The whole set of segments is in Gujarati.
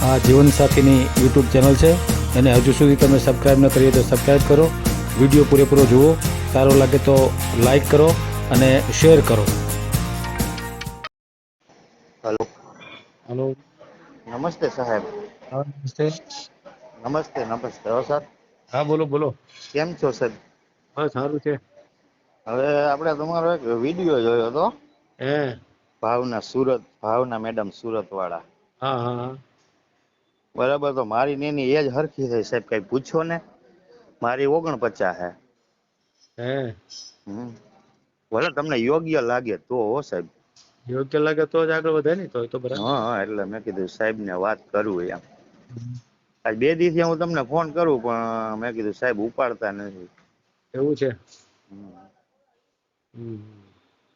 આ જીવનસાથીની યુટ્યુબ ચેનલ છે. અને હજુ સુધી તમે સબસ્ક્રાઈબ ન કરીએ તો સબસ્ક્રાઈબ કરો. વીડિયો પૂરેપૂરો જુઓ. સારો લાગે તો લાઈક કરો અને શેર કરો. હલો. હલો. નમસ્તે સાહેબ. હા નમસ્તે. નમસ્તે નમસ્તે. હો સર હા બોલો બોલો. કેમ છો સાહેબ? બસ સારું છે. હવે આપણે તમારો એક વીડિયો જોયો હતો. હે. ભાવના સુરત ભાવના મેડમ સુરત વાળા હા હા હા. બરાબર તો મારી ને એની એજ હરખી થઈ સાહેબ કઈ પૂછો ને. મારી ઓગણપચાસ હે. હે? હમ. ભલે તમને યોગ્ય લાગે તો હો સાહેબ. યોગ્ય લાગે તો જ આગળ વધે ને તો એ તો બરાબર. હા હા એટલે મેં કીધું સાહેબ ને વાત કરું એમ. આજ બે દિવસથી હું તમને ફોન કરું પણ મેં કીધું સાહેબ ઉપાડતા નથી. એવું છે? હમ. હમ.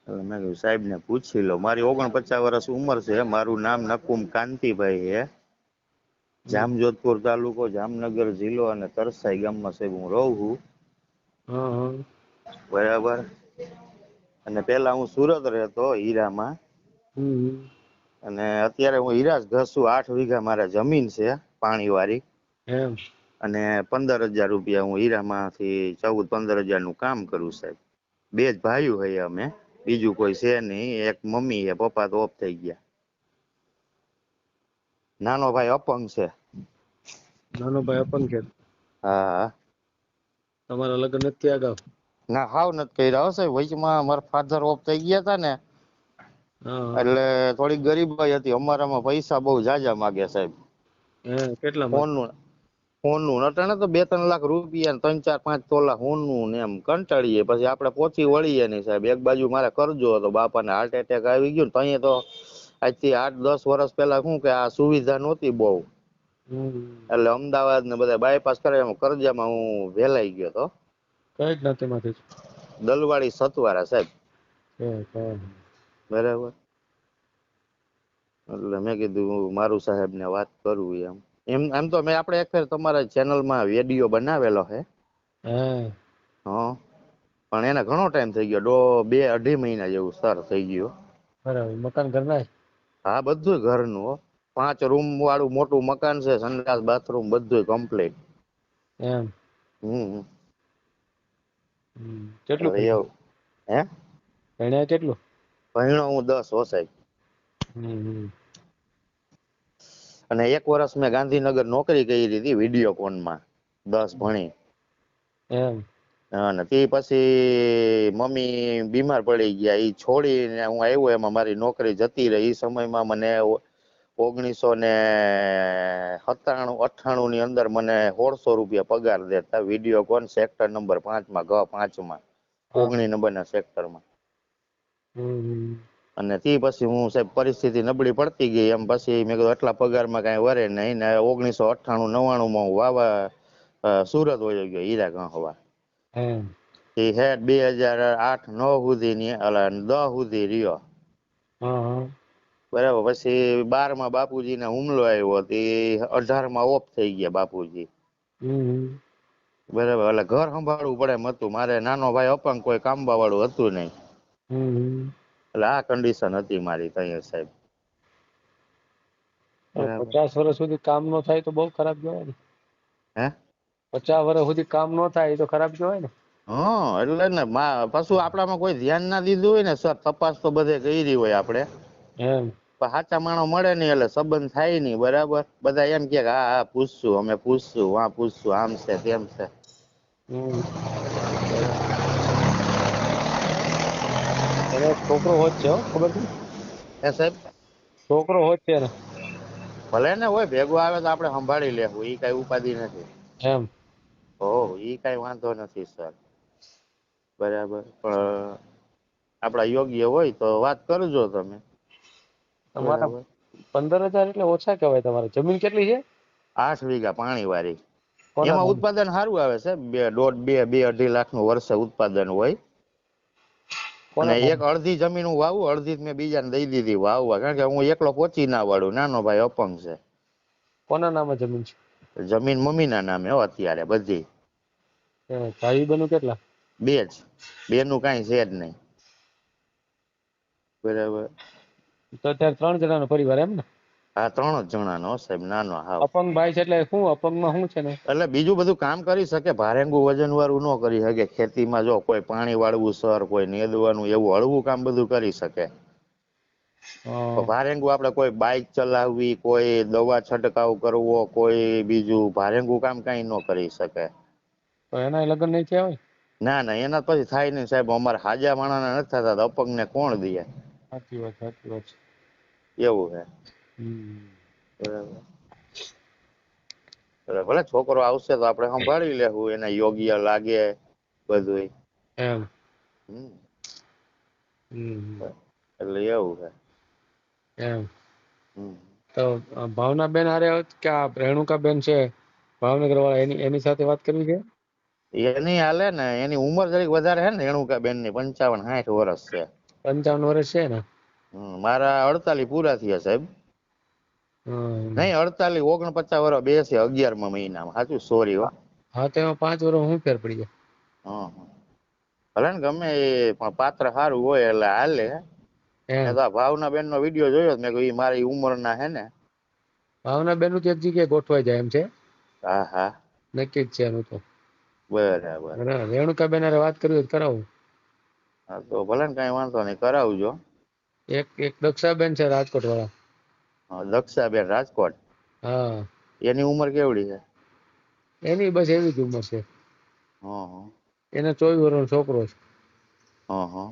એટલે મેં કીધું સાહેબ ને પૂછી લો. મારી ઓગણપચાસ વર્ષ ઉંમર છે મારું નામ નકુમ કાંતિભાઈ છે જામજોધપુર તાલુકો જામનગર જિલ્લો અને તરસાઈ ગામમાં સાહેબ હું રહું છું. હા હા. બરાબર. અને પેલા હું સુરત રહેતો હીરામાં. અને અત્યારે હું હીરા જ ઘસું આઠ વીઘા મારા જમીન છે પાણીવાળી. અને પંદર હજાર રૂપિયા હું હીરામાંથી ચૌદ પંદર હજારનું કામ કરું સાહેબ. બે જ ભાઈઓ હઈએ અમે. બીજું કોઈ છે નહીં. એક મમ્મી છે પપ્પા તો ઓફ થઈ ગયા. નાનો ભાઈ અપંગ છે. નાનો ભાઈ અપંગ છે? હા. તમારા લગ્ન નથી અગાઉ ના હાવ નથી કર્યા હો સાહેબ વચમાં મારા ફાધર ઓફ થઈ ગયા હતા ને. એટલે થોડીક ગરીબાઈ હતી. અમારામાં પૈસા બહુ જાજા માગે સાહેબ. કેટલા ફોનનું ફોનનું અટાણે તો બે ત્રણ લાખ રૂપિયા ત્રણ ચાર પાંચ તોલા ફોન ને એમ કંટાળીએ. પછી આપણે પોચી વળીએ નહીં સાહેબ. એક બાજુ મારે કરજો હતો બાપાને હાર્ટ એટેક આવી ગયું ને તઈએ તો આજથી આઠ દસ વર્ષ પહેલા શું કે આ સુવિધા નહોતી બહુ. એટલે અમદાવાદ ને બધા બાયપાસ કરે એમ કરજામાં હું વેલાઈ ગયો તો. કઈ જ્ઞાતિમાંથી? દલવાડી સતવારા સાહેબ. બરાબર. એટલે મેં કીધું મારું સાહેબ ને વાત કરું એમ. એમ એમ તો મેં આપણે એક ફેર તમારા ચેનલમાં વીડિયો બનાવેલો હે. હા. પણ એને ઘણો ટાઈમ થઈ ગયો દો બે અઢી મહિના જેવું સર થઈ ગયું. બરાબર મકાન ઘરના હા બધું ઘરનું હો. પાંચ રૂમ વાળું મોટું મકાન છે સંડાસ બાથરૂમ બધું કમ્પ્લીટ એમ. હમ. કેટલું એવું હે? ભણ્યા કેટલું? ભણ્યો હું દસ હો સાહેબ. અને એક વર્ષ મેં ગાંધીનગર નોકરી કરી હતી વીડિયો કોનમાં. દસ ભણી. એમ. અને તે પછી મમ્મી બીમાર પડી ગયા. એ છોડીને હું આવ્યો એમાં મારી નોકરી જતી રહી. એ સમયમાં મને ઓગણીસો ને સત્તાણું અઠ્ઠાણું ની અંદર મને સોળસો રૂપિયા પગાર દેતા. વીડિયો કોન સેક્ટર નંબર પાંચમાં ગ પાંચમાં. ઓગણી નંબર ના હમ હમ. અને તે પછી હું સાહેબ પરિસ્થિતિ નબળી પડતી ગઈ. એમ પછી મેં કીધું આટલા પગારમાં કાંઈ વરે નહીં. ને ઓગણીસો અઠ્ઠાણું નવ્વાણું માં હું વાવા સુરત વયો ગયો હીરા ગંહવા એ હેડ બે હજાર આઠ નવ સુધી ની અલા દસ સુધી રહ્યો. બરાબર પછી બારમાં બાપુજી ને હુમલો આવ્યો તે અઢારમાં ઓફ થઈ ગયા બાપુજી. બરાબર એટલે ઘર સંભાળવું પડે એમ હતું. મારે નાનો ભાઈ અપંગ કોઈ કામવા વાળું હતું નહીં. એટલે આ કન્ડિશન હતી મારી ત્યાં સાહેબ. પચાસ વર્ષ સુધી કામ નો થાય તો બહુ ખરાબ કહેવાય ને. હે? પચાસ વર્ષ સુધી કામ ન થાય એ તો ખરાબ કહેવાય ને. હા એટલે ને પાછું આપણામાં કોઈ ધ્યાન ના દીધું હોય ને સર તપાસ તો બધે કરી હોય આપણે. એમ. સાચા માણસ મળે નહીં એટલે સંબંધ થાય નહીં બરાબર? બધા એમ કે હા હા પૂછશું અમે પૂછશું હા પૂછશું આમ છે તેમ છે. છોકરો હોત છે હો ખબર છે? હે સાહેબ? છોકરો હોત છે ભલે ને હોય ભેગો આવે તો આપણે સંભાળી લેવું એ કઈ ઉપાધિ નથી. એમ. ઓહ ઈ કઈ વાંધો નથી સર. બરાબર. પણ આપડા યોગ્ય હોય તો વાત કરજો તમે. તમારા પંદર હજાર એટલે ઓછા કહેવાય તમારે. જમીન કેટલી છે? આઠ વીઘા પાણી વાળી. એમાં ઉત્પાદન સારું આવે છે. બે દોઢ બે બે અઢી લાખનું વર્ષે ઉત્પાદન હોય. અને એક અડધી જમીન હું વાવું અડધી મેં બીજાને દઈ દીધી વાવવા. કારણ કે હું એકલો પોચી ના વાળું. નાનો ભાઈ અપંગ છે. કોના નામે જમીન છે? જમીન મમ્મીના નામે હો અત્યારે બધી. એ ભાઈ બનુ કેટલા? બે જ. બેનું કાંઈ છે જ નહીં. બરાબર. તો અત્યારે ત્રણ જણાનો પરિવાર એમ ને? હા ત્રણ જ જણાનો સાહેબ નાનો હા અપંગ ભાઈ છે એટલે શું અપંગમાં શું છે ને? એટલે બીજું બધું કામ કરી શકે ભારેંગું વજન વાળું ન કરી શકે. ખેતીમાં જો કોઈ પાણી વાળવું સર કોઈ નેદવાનું એવું હળવું કામ બધું કરી શકે. ભારેંગું આપણે કોઈ બાઇક ચલાવવી કોઈ દવા છંટકાવ કરવો કોઈ બીજું ભારેંગું કામ કઈ ન કરી શકે. તો એના લગ્ન નહીં થયા હોય? ના ના એના પછી થાય નહીં સાહેબ. અમારે હાજા માણસ નથી થતા. અપંગ ને કોણ દે? સાચી વાત સાચી વાત એવું છે. બરાબર. ભલે છોકરો આવશે તો આપણે સંભાળી લેવું એને યોગ્ય લાગે બધું એમ. એટલે એવું છે. એમ. તો ભાવના બેન હારે કે આ રેણુકાબેન છે ભાવનગર વાળા એની એની સાથે વાત કરવી છે? એની હાલે ને એની ઉંમર જરીક વધારે છે ને રેણુકા બેનની પંચાવન સાઠ વર્ષ છે. પંચાવન વર્ષ છે ને? મારા અડતાલીસ પૂરા થયા સાહેબ. નહીં અડતાલીસ ઓગણપચાસ વર્ષ બે અગિયાર અગિયારમા મહિનામાં. સાચું? સોરી હો. હા તો એમાં પાંચ વર્ષ હું ફેર પડી જાય હં, હં. ભલે ને ગમે એ પાત્ર સારું હોય એટલે હાલે. ભાવના બેન નો વીડિયો જોયો મેં કહ્યું મારી મારી ઉંમરના હે ને. ભાવના બેનનું એક જગ્યાએ ગોઠવાઈ જાય એમ છે? હા હા. નક્કી જ છે એનું તો. બરાબર. રેણુકાબેન વાત કરવી કરાવું. હા તો ભલે ને કઈ વાંધો નહીં કરાવજો. એક એક દક્ષાબેન છે રાજકોટ વાળા હા, દક્ષાબેન રાજકોટ? હા. એની ઉંમર કેવડી છે? એની બસ એવી જ ઉંમર છે. હા હં. એને ચોવીસ વર્ષનો છોકરો છે. હા હં.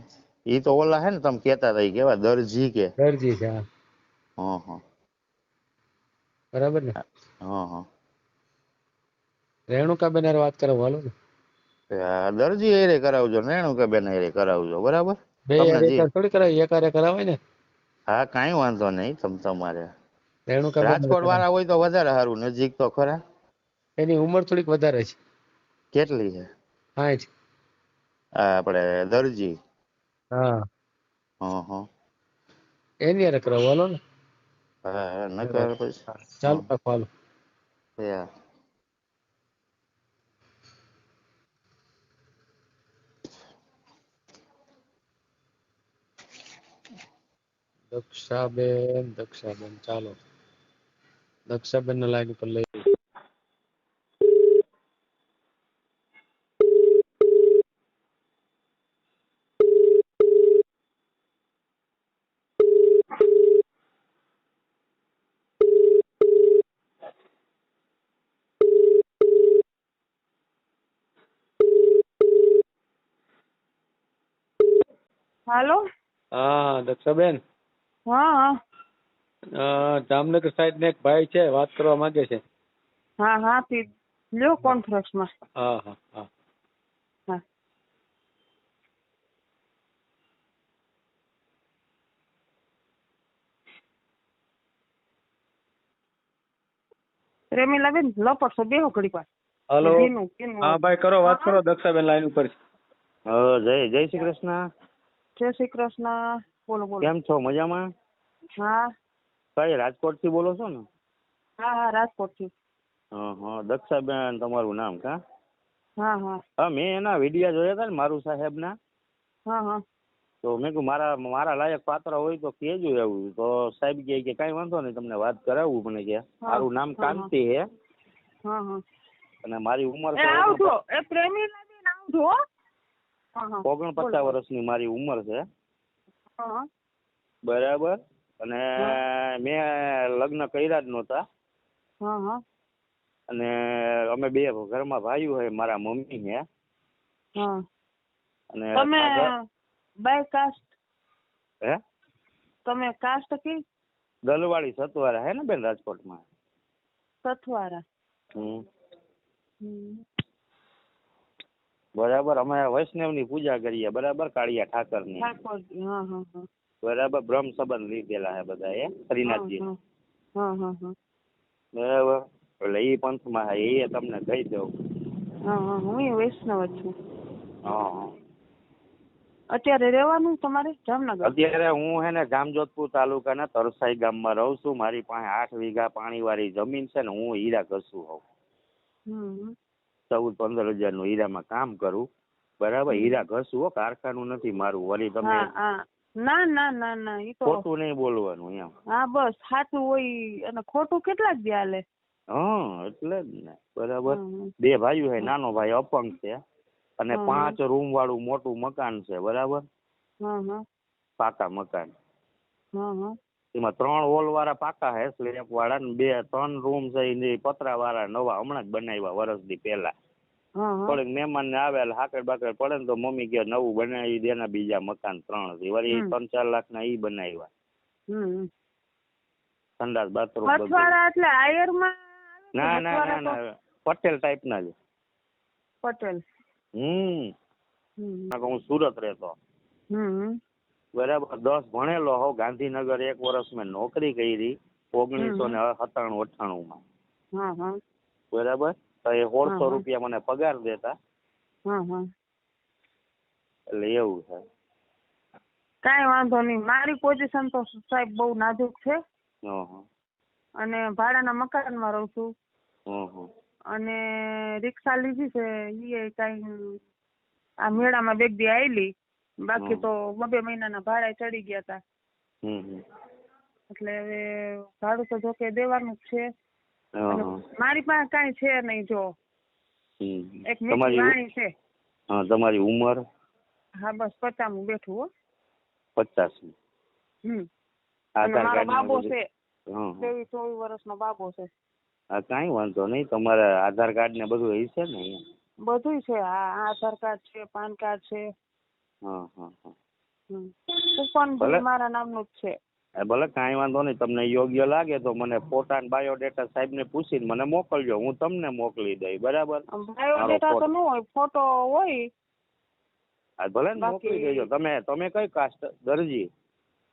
ઈ તો ઓલા હે ને તમે કેતા હતા કેવા દરજી કે. દરજી છે હં, હં. બરાબર ને? હા હં. રેણુકાબેન બેન વાત કરો હાલો ને. દરજી એરે કરાવજો રેણુકા બેન એરે કરાવજો બરાબર? બે થોડી કરાવી એક હારે કરાવાય ને. હા કાંઈ વાંધો નહીં તમ તમારે. રેણુકા રાજકોટ વાળા હોય તો વધારે સારું નજીક તો ખરા. એની ઉંમર થોડીક વધારે છે. કેટલી છે? સાઠ આપણે દરજી. હા. હં એની અરે કરાવું હાલો ને. હા નકર પછી ચાલો રાખો હાલો. Yeah. દક્ષાબેન દક્ષાબેન ચાલો. દક્ષાબેન ને લાઈન ઉપર લઈ હાલો? હા દક્ષાબેન. હા. હા જામનગર સાઈડ ને એક ભાઈ છે વાત કરવા માંગે છે. હા હા પી લ્યો કોન્ફરન્સમાં. હા હા હા. હા. પ્રેમીલાબેન લપટશો બેહો ઘડી પાસ હાલો. હા ભાઈ કરો વાત કરો દક્ષાબેન લાઈન ઉપર છે. હા જય જય શ્રી કૃષ્ણ. જય શ્રી કૃષ્ણ. બોલો બોલો. કેમ છો? મજામાં? હા. કઈ રાજકોટથી બોલો છો ને? હા હા રાજકોટથી હા હા દક્ષાબેન તમારું નામ કા? હા હા. હા મેં એના વિડિયા જોયા હતા ને મારું સાહેબના. હા હા. તો મેં કીધું મારા મારા લાયક પાત્ર હોય તો કેજો એવું. તો સાહેબ કહે કે કાંઈ વાંધો નહીં તમને વાત કરાવું મને કે. મારું નામ. કાંતિ હે. હા હા. અને મારી ઉંમર ઓગણપચાસ વર્ષની મારી ઉંમર છે. બરાબર. અને મેં લગ્ન કર્યા જ નહોતા. અને અમે બે ઘરમાં ભાઈઓ હોય મારા મમ્મી ને હા. અને તમે બાય કાસ્ટ? હે? તમે કાસ્ટ કી? દલવાળી સતવારા હે ને બેન રાજકોટમાં? સથવારા હમ. હમ. બરાબર અમે વૈષ્ણવની પૂજા કરીએ બરાબર કાળિયા હા હા બરાબર બ્રહ્મ સંબંધ લીધેલા હે બધા એ શ્રીનાથજી હા હા હા હા બરાબર એટલે એ પંથમાં એ તમને કહી દઉં. હા વૈષ્ણવ છું. અત્યારે રહેવાનું તમારે જામનગર? અત્યારે હું હે ને જામજોધપુર તાલુકાના તરસાઈ ગામમાં રહું છું. મારી પાસે આઠ વીઘા પાણીવાળી જમીન છે ને હું હીરા ઘસું હોઉં. ચૌદ પંદર હજારનું હીરામાં કામ કરું. બરાબર? હીરા ઘસું હો કારખાનું નથી મારું. વળી તમે ના ના ના ના ઈ તો ખોટું નહીં બોલવાનું એમ. હા બસ સાચું હોય અને ખોટું કેટલા જ હાલે હા એટલે જ ને. બરાબર? બે ભાઈઓ છે નાનો ભાઈ અપંગ છે. અને પાંચ રૂમ વાળું મોટું મકાન છે બરાબર? પાકા મકાન. એમાં ત્રણ હોલ વાળા પાકા હે સ્લેબ વાળા ને બે ત્રણ રૂમ છે એ પતરા વાળા નવા હમણાં જ બનાવ્યા વર્ષથી પહેલા. હા હા. થોડીક મહેમાન ને આવેલા હાકડ બાકડ પડે ને તો મમ્મી કે નવું બનાવી દે ને બીજા મકાન ત્રણથી વળી ત્રણ ચાર લાખ ના ઈ બનાવ્યા. સંડાસ બાથરૂમ એટલે આયરમાં ના ના ના ના પટેલ ટાઈપ ના છે પટેલ. હમ. હું સુરત રહેતો. હમ. બરાબર દસ ભણેલો હો ગાંધીનગર એક વર્ષ મેં નોકરી કરી ઓગણીસો ને સત્તાણું અઠ્ઠાણું માં બરાબર? તો એ સોળસો રૂપિયા મને પગાર દેતા. એટલે એવું છે. કાંઈ વાંધો નહીં. મારી પોઝિશન તો સાહેબ બહુ નાજુક છે. અને ભાડાના મકાનમાં રહું છું. અને રિક્ષા લીધી છે. ઈ કાંઈ આ મેળામાં બે દી આવેલી બાકી તો બબે મહિનાના ભાડા ચડી ગયા હતા. એટલે હવે ભાડું તો જોકે દેવાનું જ છે. મારી પાસે કાંઈ છે નહીં જો. એક મીઠી વાણી છે. હા તમારી ઉંમર? હા બસ પચામું બેઠું હો. પચાસ હમ. મારો બાબો છે. ત્રેવીસ ચોવીસ વર્ષનો બાબો છે. હા કાંઈ વાંધો નહીં. તમારે આધાર કાર્ડ ને બધું હશે ને અહીંયા? છે. હા આધાર કાર્ડ છે પાન કાર્ડ છે. કૂપન ભલે. મારા નામનું જ છે. એ ભલે કાંઈ વાંધો નહીં તમને યોગ્ય લાગે તો મને ફોટા ને બાયોડેટા સાહેબને પૂછીને મને મોકલજો હું તમને મોકલી દઈ બરાબર? બાયોડેટા તો. ન હોય ફોટો હોય. ભલે ને મોકલી દેજો. તમે તમે કઈ કાસ્ટ દરજી?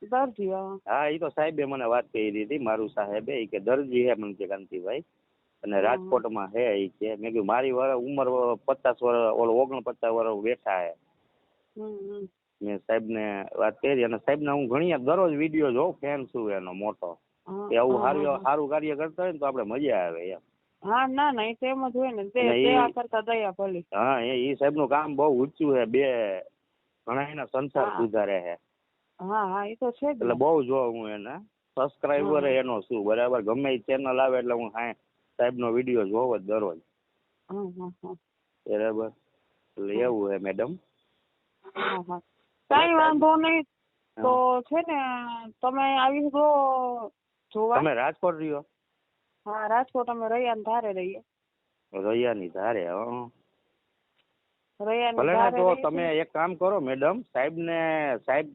દરજી હા. એ તો સાહેબે મને વાત કરી હતી મારું સાહેબે એ કે દરજી હે મને કે કાંતિભાઈ અને. રાજકોટમાં હે એ કે. મેં કીધું મારી વર ઉંમર પચાસ વર્ષ ઓલો ઓગણપચાસ વર્ષ બેઠા હે. હમ, સાહેબ ને વાત કરી અને સાહેબ ને હું ઘણી દરરોજ વીડિયો જોઉં ફેન છું એનો મોટો. કે આવું સારું સારું કાર્ય કરતા હોય ને તો આપણે મજા આવે એમ. હા ના ના એ તો એમ જ હોય ને. તે ઈ- કરતા દયા ભલી. હા એ ઈ સાહેબનું કામ બહુ ઊંચું છે બે ઘણા એના સંસાર. સુધારે છે. હા હા એ તો છે એટલે ને. બહુ જોઉં હું એને સબસ્ક્રાઇબર એનો શું બરાબર? ગમે એ ચેનલ આવે એટલે હું હા સાહેબનો વીડિયો જોઉં જ દરરોજ. બરાબર? એટલે એવું છે મેડમ હા હા કાંઈ વાંધો નહીં. તો છે ને તમે આવી જો જોવા. તમે રાજકોટ રહ્યો? હા રાજકોટ અમે રૈયાને ધારે રહીએ. રૈયાની ધારે હં. ભલે ને તો તમે એક કામ કરો મેડમ સાહેબ ને સાહેબ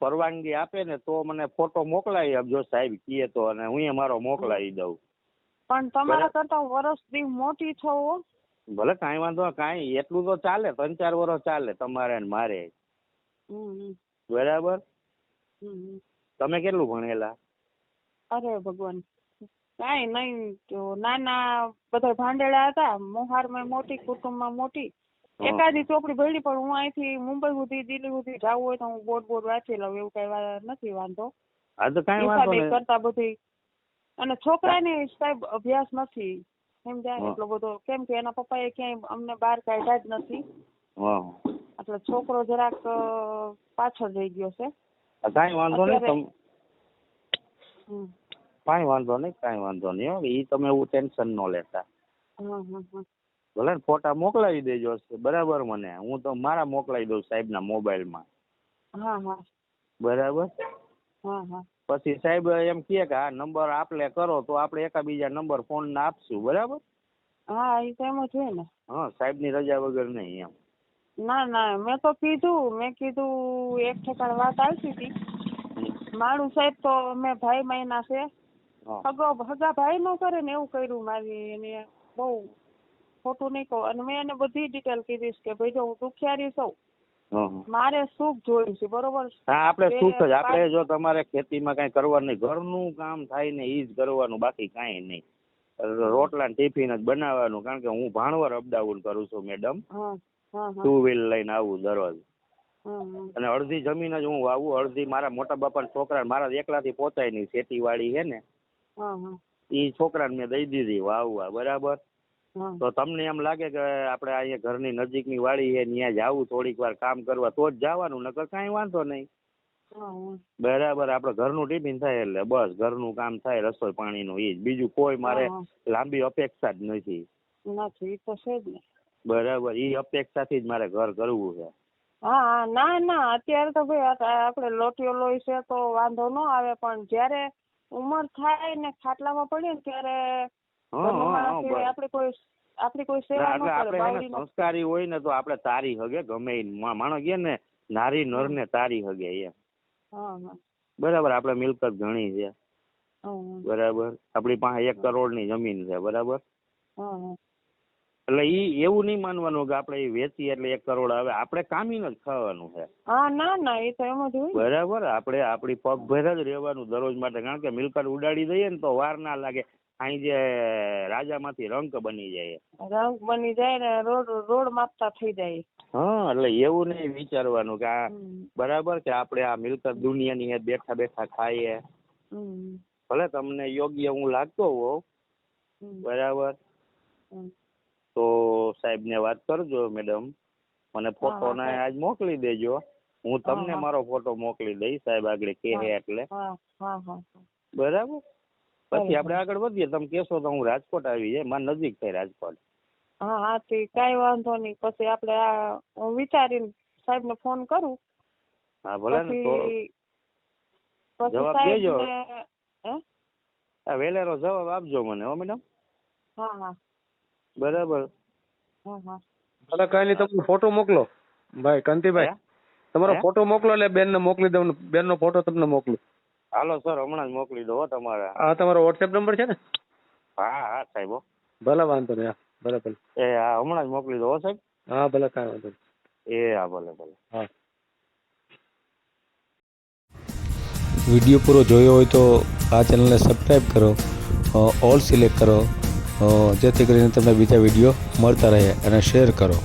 પરવાનગી આપે ને તો મને ફોટો મોકલાવી આપજો સાહેબ કીએ તો અને હું એ મારો મોકલાવી દઉં. પણ તમારા કરતા વર્ષ દી મોટી છો. ભલે કાંઈ વાંધો કાંઈ એટલું તો ચાલે ત્રણ ચાર વર્ષ ચાલે તમારે ને મારે. બરાબર. તમે કેટલું ભણેલા? અરે ભગવાન કાંઈ નહીં નાના બધા ભાંડેલા હતા મોહારમાં મોટી કુટુંબમાં મોટી. એકાદી ચોપડી ભરી પણ હું અહીંથી મુંબઈ સુધી દિલ્હી સુધી જવું હોય તો હું બોર્ડ બોર્ડ વાંચી લઉં એવું કઈ નથી વાંધો. હા તો કાંઈ વાંધો નહીં. કરતા બધી. અને છોકરાને સાહેબ અભ્યાસ નથી. સમજ્યા. એટલો બધો. કેમ કે એના પપ્પાએ ક્યાંય અમને બહાર કાઢ્યા જ નથી. એટલે છોકરો જરાક પાછળ રહી ગયો છે. કાંઈ વાંધો નહીં. કાંઈ વાંધો નહીં કાંઈ વાંધો નહીં હો. એ તમે એવું ટેન્શન ન લેતા. ભલે ને ફોટા મોકલાવી દેજો બરાબર મને. હું તો મારા મોકલાવી દઉં સાહેબના મોબાઈલમાં. હા હા. બરાબર? હા હા. પછી સાહેબ એમ કહે કે આ નંબર આપલે કરો તો આપણે એકાબીજા નંબર ફોન આપશું બરાબર? હા એ તો એમ જ હોય ને. હા સાહેબની રજા વગર નહીં એમ. ના ના મેં તો કીધું મેં કીધું એક ઠેકાણ વાત આવતી હતી. મારું સાહેબ તો મેં ભાઈ મહિના છે. હગો હગા ભાઈ નો કરે ને એવું કર્યું મારી એને બહુ ખોટું નહીં કહું. અને મેં એને બધી ડિટેલ કીધી કે ભાઈ જો હું દુખિયારી છું. મારે સુખ જોયું છે બરોબર? હા આપણે સુખ જ આપણે જો તમારે ખેતીમાં કઈ કરવાનું નહીં ઘરનું કામ થાય ને એ જ કરવાનું બાકી કાંઈ નહીં. રોટલા ને ટિફિન જ બનાવવાનું કારણ કે હું ભાણવર અપડાઉન કરું છું મેડમ. ટુ વ્હીલ લઈને આવું દરરોજ. અને અડધી જમીન જ હું વાવું અડધી મારા મોટા બાપાના છોકરા મારા એકલાથી પોતાય નહીં ખેતીવાડી છે ને એ છોકરાને મેં દઈ દીધી વાવવા બરાબર? તો તમને એમ લાગે કે આપણે અહીંયા ઘરની નજીકની વાડી છે ત્યાં જાવું થોડીક વાર કામ કરવા તો જ જવાનું નકર કાંઈ વાંધો નહીં. બરાબર આપણે ઘરનું ટિફિન થાય એટલે બસ ઘરનું કામ થાય રસોઈ પાણીનું ઈ જ. બીજું કોઈ મારે લાંબી અપેક્ષા જ નથી. નથી તો છે જ ને. બરાબર ઈ અપેક્ષાથી જ મારે ઘર કરવું છે. હા ના ના અત્યારે તો ભાઈ આપડે આપણે લોટીઓ લોહી છે તો વાંધો ન આવે પણ જ્યારે ઉંમર થાય ને ખાટલામાં પડીએ ત્યારે આપણી કોઈ આપણી કોઈ સેવા ન કરે આપણે સંસ્કારી હોય ને તો આપણે તારી હગે ગમે માણો કે ને નારી નર ને તારી હગે એમ બરાબર આપણે મિલકત ઘણી છે. બરાબર આપણી પાસે એક કરોડની જમીન છે બરાબર? એટલે ઈ એવું નહીં માનવાનું કે આપણે એ વેચી એટલે એક કરોડ આવે આપણે કામીને જ ખાવાનું છે. હા ના ના એ તો એમ જ હોય બરાબર આપણે આપણી પગભેર જ રહેવાનું દરરોજ માટે કારણ કે મિલકત ઉડાડી દઈએ ને તો વાર ના લાગે. અહીં જે રાજામાંથી રંક બની જાય. રંગ બની જાય ને રોડ રોડ માપતા થઈ જાય. હા એટલે એવું નહીં વિચારવાનું કે આ બરાબર કે આપણે આ મિલકત દુનિયાની હે બેઠા બેઠા ખાઈએ. ભલે તમને યોગ્ય હું લાગતો હોઉં બરાબર? તો તો સાહેબને વાત કરજો મેડમ. મને ફોટો ને આજ મોકલી દેજો. હું તમને મારો ફોટો મોકલી દઈશ સાહેબ આગળ કે એટલે. હા હા હા. બરાબર? પછી આપણે આગળ વધીએ. તમે કહેશો તો હું રાજકોટ આવી જાય. મારે નજીક થાય રાજકોટ. હા હા તે કાંઈ વાંધો નહીં. પછી આપણે આ હું વિચારીને સાહેબને ફોન કરું. હા ભલે ને તો જવાબ દેજો. હા? આ વેલેરો જવાબ આપજો મને હો મેડમ. હા હા. બરાબર. હા હા. ભલે કાંઈ નહીં તમે ફોટો મોકલો. ભાઈ કાંતિભાઈ હે? તમારો ફોટો મોકલો એટલે બેનને મોકલી દઉં બેનનો ફોટો તમને મોકલું. હાલો સર હમણાં જ મોકલી દો તમારે તમારા. આ તમારો વોટ્સએપ નંબર છે ને? હા હા સાહેબ હો. ભલે વાંધો નહીં હા ભલે ભલે. એ હા હમણાં જ મોકલી દો હો સાહેબ. હા ભલે કાંઈ વાંધો નહીં. એ હા ભલે ભલે. હા. વીડિયો પૂરો જોયો હોય તો આ ચેનલને સબસ્ક્રાઈબ કરો ઓલ સિલેક્ટ કરો જેથી કરીને તમને બીજા વીડિયો મળતા રહે અને શેર કરો.